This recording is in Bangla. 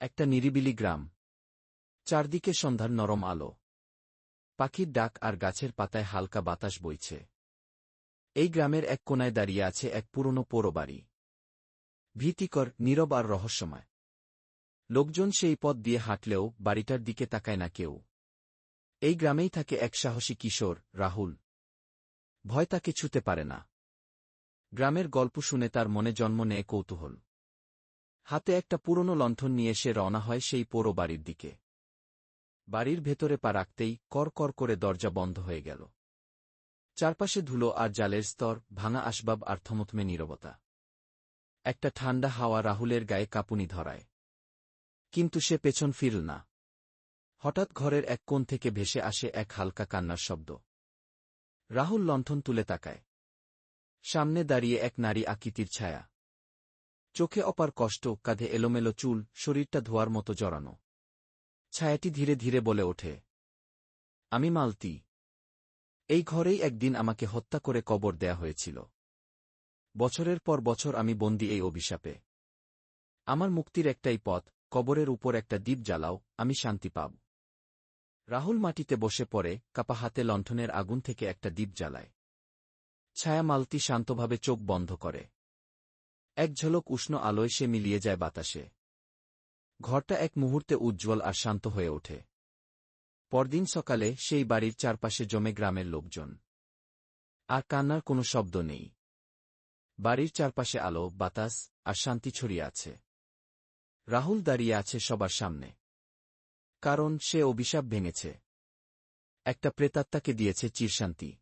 একটা নিরিবিলি গ্রাম। চারদিকে সন্ধ্যার নরম আলো। পাখির ডাক আর গাছের পাতায় হালকা বাতাস বইছে। এই গ্রামের এক কোনায় দাঁড়িয়ে আছে এক পুরনো পোড়ো বাড়ি ভীতিকর, নীরব আর রহস্যময়। লোকজন সেই পথ দিয়ে হাঁটলেও বাড়িটার দিকে তাকায় না কেউ। এই গ্রামেই থাকে এক সাহসী কিশোর, রাহুল। ভয় তাকে ছুতে পারে না। গ্রামের গল্প শুনে তার মনে জন্ম নেয় কৌতূহল। হাতে একটা পুরনো লণ্ঠন নিয়ে সে রওনা হয় সেই পোড়ো বাড়ির দিকে। বাড়ির ভেতরে পা রাখতেই কর কর দরজা বন্ধ হয়ে গেল। চারপাশে ধুলো আর জালের স্তর, ভাঙা আসবাব আর থমথমে নীরবতা। একটা ঠান্ডা হাওয়া রাহুলের গায়ে কাঁপুনি ধরায়। কিন্তু সে পেছন ফিরল না। হঠাৎ ঘরের এক কোণ থেকে ভেসে আসে এক হালকা কান্নার শব্দ। রাহুল লণ্ঠন তুলে তাকায়। সামনে দাঁড়িয়ে এক নারী আকৃতির ছায়া। চোখে অপার কষ্ট, কাঁধে এলোমেলো চুল, শরীরটা ধোয়ার মতো জড়ানো। ছায়াটি ধীরে ধীরে বলে ওঠে, আমি মালতি। এই ঘরেই একদিন আমাকে হত্যা করে কবর দেয়া হয়েছিল। বছরের পর বছর আমি বন্দি এই অভিশাপে। আমার মুক্তির একটাই পথ, কবরের উপর একটা দ্বীপ জ্বালাও, আমি শান্তি পাব রাহুল মাটিতে বসে পড়ে, কাপা হাতে লণ্ঠনের আগুন থেকে একটা দ্বীপ জ্বালায়। ছায়া মালতি শান্তভাবে চোখ বন্ধ করে। এক ঝলক উষ্ণ আলোয় সে মিলিয়ে যায় বাতাসে। ঘরটা এক মুহূর্তে উজ্জ্বল আর শান্ত হয়ে ওঠে। পরদিন সকালে সেই বাড়ির চারপাশে জমে গ্রামের লোকজন। আর কান্নার কোনো শব্দ নেই। বাড়ির চারপাশে আলো, বাতাস আর শান্তি ছড়িয়ে আছে। রাহুল দাঁড়িয়ে আছে সবার সামনে। কারণ সে অভিশাপ ভেঙেছে। একটা প্রেতাত্মাকে দিয়েছে চিরশান্তি।